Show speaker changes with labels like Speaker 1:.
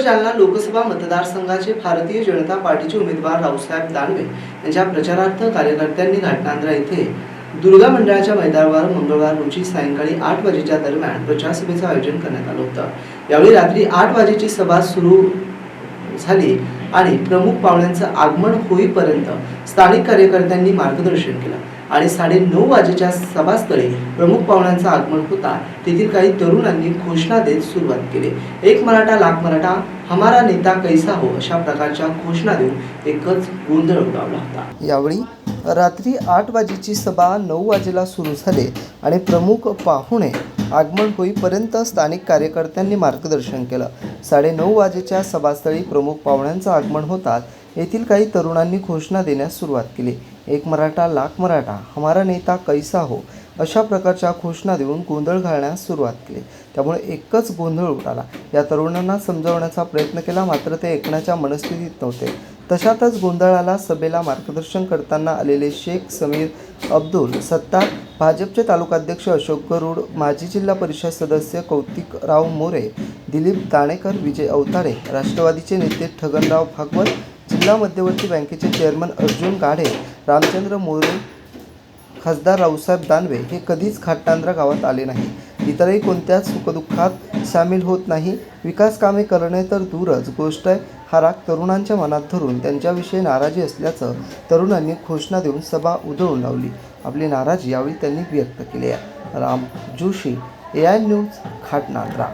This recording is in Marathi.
Speaker 1: जालना लोकसभा मतदारसंघाचे भारतीय जनता पार्टीचे उमेदवार रावसाहेब दानवे यांच्या प्रचारार्थ कार्यकर्त्यांनी घाटनांद्रा येथे दुर्गा मंडळाच्या मैदानावर मंगळवार रोजी सायंकाळी आठ वाजेच्या दरम्यान प्रचारसभेचं आयोजन करण्यात आलं होतं. यावेळी रात्री आठ वाजेची सभा सुरू झाली. आणि प्रमुख पाहुण्यांचं आगमन होईपर्यंत स्थानिक कार्यकर्त्यांनी मार्गदर्शन केलं. आणि साडे नऊ वाजेच्या सभास्थळी प्रमुख पाहुण्यांचं आगमन होता. तेथील काही तरुणांनी घोषणा देत सुरुवात केली. एक मराठा लाख मराठा हमारा नेता कैसा हो अशा प्रकारच्या घोषणा देऊन एकच गोंधळ उडावला होता. यावेळी रात्री आठ वाजेची सभा नऊ वाजेला सुरू झाली आणि प्रमुख पाहुणे आगमन होईपर्यंत स्थानिक कार्यकर्त्यांनी मार्गदर्शन केलं. साडे नऊ वाजेच्या सभास्थळी प्रमुख पाहुण्यांचं आगमन होताच येथील काही तरुणांनी घोषणा देण्यास सुरुवात केली. एक मराठा लाख मराठा हमारा नेता कैसा हो? अशा प्रकारच्या घोषणा देऊन गोंधळ घालण्यास सुरुवात केली. त्यामुळे एकच गोंधळ उडाला. या तरुणांना समजावण्याचा प्रयत्न केला मात्र ते ऐकण्याच्या मनस्थितीत नव्हते. तशातच गोंधळाला सभेला मार्गदर्शन करताना आलेले शेख समीर अब्दुल सत्तार भाजपचे तालुकाध्यक्ष अशोक गरुड माजी जिल्हा परिषद सदस्य कौतिकराव मोरे दिलीप दाणेकर विजय अवतारे राष्ट्रवादीचे नेते ठगनराव भागवत जिल्हा मध्यवर्ती बँकेचे चेअरमन अर्जुन गाढे रामचंद्र मोरे खासदार रावसाहेब दानवे हे कधीच खाटांद्रा गावात आले नाही. इतरही कोणत्याच सुखदुःखात सामील होत नाही. विकास कामे करणे तर दूरच. गोष्ट आहे हा राग तरुणांच्या मनात धरून त्यांच्याविषयी नाराजी असल्याचं तरुणांनी घोषणा देऊन सभा उधळून लावली. आपली नाराजी यावेळी त्यांनी व्यक्त केली आहे. Ram Joshi A I news Khatnandra.